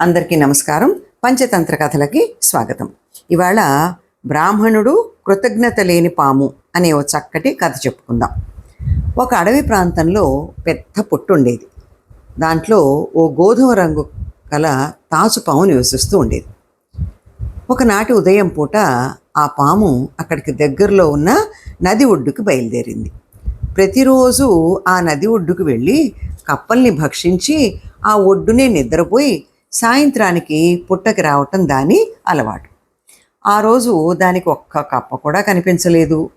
అందరికీ నమస్కారం. పంచతంత్ర కథలకి స్వాగతం. ఇవాళ బ్రాహ్మణుడు కృతజ్ఞత లేని పాము అనే ఓ చక్కటి కథ చెప్పుకుందాం. ఒక అడవి ప్రాంతంలో పెద్ద పుట్టు ఉండేది దాంట్లో ఓ గోధుమ రంగు గల తాచు పాము నివసిస్తూ ఉండేది. ఒకనాటి ఉదయం పూట ఆ పాము అక్కడికి దగ్గరలో ఉన్న నది ఒడ్డుకు బయలుదేరింది. ప్రతిరోజు ఆ నది ఒడ్డుకు వెళ్ళి కప్పల్ని భక్షించి ఆ ఒడ్డునే నిద్రపోయి సాయంత్రానికి పుట్టకి రావటం దాని అలవాటు. ఆ రోజు దానికి ఒక్క కప్ప కూడా కనిపించలేదు.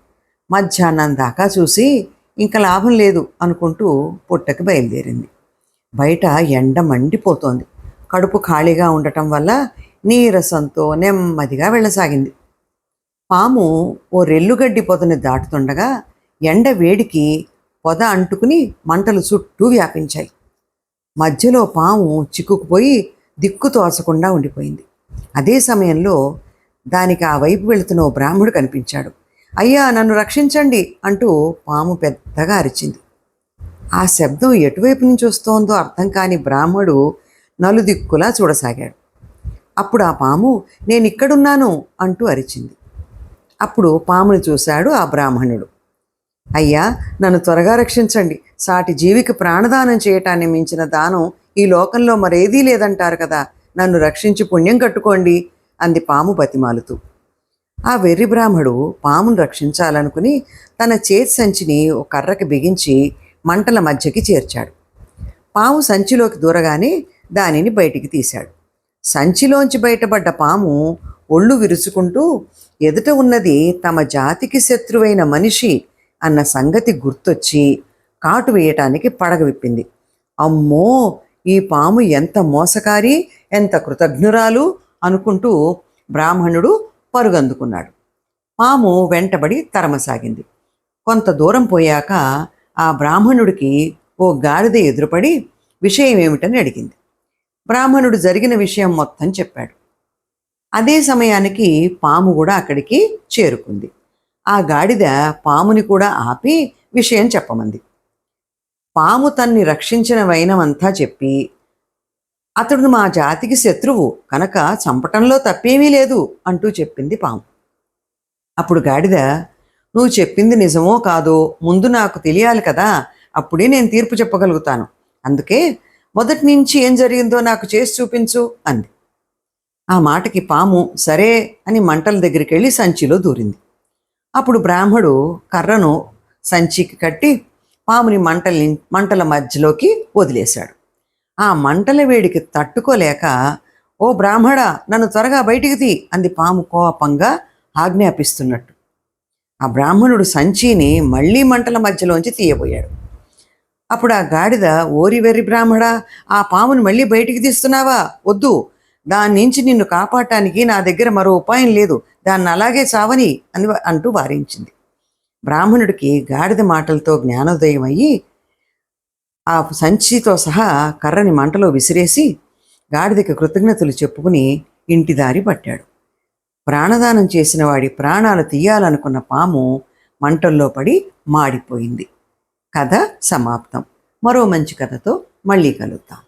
మధ్యాహ్నం దాకా చూసి ఇంకా లాభం లేదు అనుకుంటూ పుట్టకి బయలుదేరింది. బయట ఎండ మండిపోతోంది. కడుపు ఖాళీగా ఉండటం వల్ల నీరసంతో నెమ్మదిగా వెళ్ళసాగింది. పాము ఓ రెల్లుగడ్డి పొదని దాటుతుండగా ఎండ వేడికి పొద అంటుకుని మంటలు చుట్టూ వ్యాపించాయి. మధ్యలో పాము చిక్కుకుపోయి దిక్కు తోచకుండా ఉండిపోయింది. అదే సమయంలో దానికి ఆ వైపు వెళుతున్న ఓ బ్రాహ్మడు కనిపించాడు. అయ్యా నన్ను రక్షించండి అంటూ పాము పెద్దగా అరిచింది. ఆ శబ్దం ఎటువైపు నుంచి వస్తోందో అర్థం కాని బ్రాహ్మడు నలుదిక్కులా చూడసాగాడు. అప్పుడు ఆ పాము నేను ఇక్కడున్నాను అంటూ అరిచింది. అప్పుడు పామును చూశాడు ఆ బ్రాహ్మణుడు. అయ్యా నన్ను త్వరగా రక్షించండి. సాటి జీవికి ప్రాణదానం చేయటాన్ని మించిన దానం ఈ లోకంలో మరేదీ లేదంటారు కదా నన్ను రక్షించి పుణ్యం కట్టుకోండి అంది పాము బతిమాలుతూ. ఆ వెర్రి బ్రాహ్మడు పామును రక్షించాలనుకుని తన చేతి సంచిని ఒక కర్రకి బిగించి మంటల మధ్యకి చేర్చాడు. పాము సంచిలోకి దూరగానే దానిని బయటికి తీశాడు. సంచిలోంచి బయటపడ్డ పాము ఒళ్ళు విరుచుకుంటూ ఎదుట ఉన్నది తమ జాతికి శత్రువైన మనిషి అన్న సంగతి గుర్తొచ్చి కాటు వేయటానికి పడగ విప్పింది. అమ్మో! ఈ పాము ఎంత మోసకారి ఎంత కృతజ్ఞురాలు అనుకుంటూ బ్రాహ్మణుడు పరుగందుకున్నాడు. పాము వెంటబడి తరమసాగింది. కొంత దూరం పోయాక ఆ బ్రాహ్మణుడికి ఓ గాడిద ఎదురుపడి విషయం ఏమిటని అడిగింది. బ్రాహ్మణుడు జరిగిన విషయం మొత్తం చెప్పాడు. అదే సమయానికి పాము కూడా అక్కడికి చేరుకుంది. ఆ గాడిద పాముని కూడా ఆపి విషయం చెప్పమంది. పాము తన్ని రక్షించిన వైనమంతా చెప్పి అతడు మా జాతికి శత్రువు కనుక చంపటంలో తప్పేమీ లేదు అంటూ చెప్పింది పాము. అప్పుడు గాడిద నువ్వు చెప్పింది నిజమో కాదో ముందు నాకు తెలియాలి కదా అప్పుడే నేను తీర్పు చెప్పగలుగుతాను. అందుకే మొదటి నుంచి ఏం జరిగిందో నాకు చేసి చూపించు అంది. ఆ మాటకి పాము సరే అని మంటల దగ్గరికి వెళ్ళి సంచిలో దూరింది. అప్పుడు బ్రాహ్మడు కర్రను సంచికి కట్టి పాముని మంటల్ని మంటల మధ్యలోకి వదిలేశాడు. ఆ మంటల వేడికి తట్టుకోలేక ఓ బ్రాహ్మణ నన్ను త్వరగా బయటికి తీ అంది పాము కోపంగా ఆజ్ఞాపిస్తున్నట్టు. ఆ బ్రాహ్మణుడు సంచిని మళ్ళీ మంటల మధ్యలోంచి తీయబోయాడు. అప్పుడు ఆ గాడిద ఓరి వెర్రి బ్రాహ్మడా ఆ పాముని మళ్ళీ బయటికి తీస్తున్నావా? వద్దు. దాని నుంచి నిన్ను కాపాడటానికి నా దగ్గర మరో ఉపాయం లేదు. దాన్ని అలాగే చావని అని అంటూ వారించింది. బ్రాహ్మణుడికి గాడిద మాటలతో జ్ఞానోదయం అయ్యి ఆ సంచితో సహా కర్రని మంటలో విసిరేసి గాడిదకి కృతజ్ఞతలు చెప్పుకుని ఇంటి దారి పట్టాడు. ప్రాణదానం చేసిన వాడి ప్రాణాలు తీయాలనుకున్న పాము మంటల్లో పడి మాడిపోయింది. కథ సమాప్తం. మరో మంచి కథతో మళ్ళీ కలుద్దాం.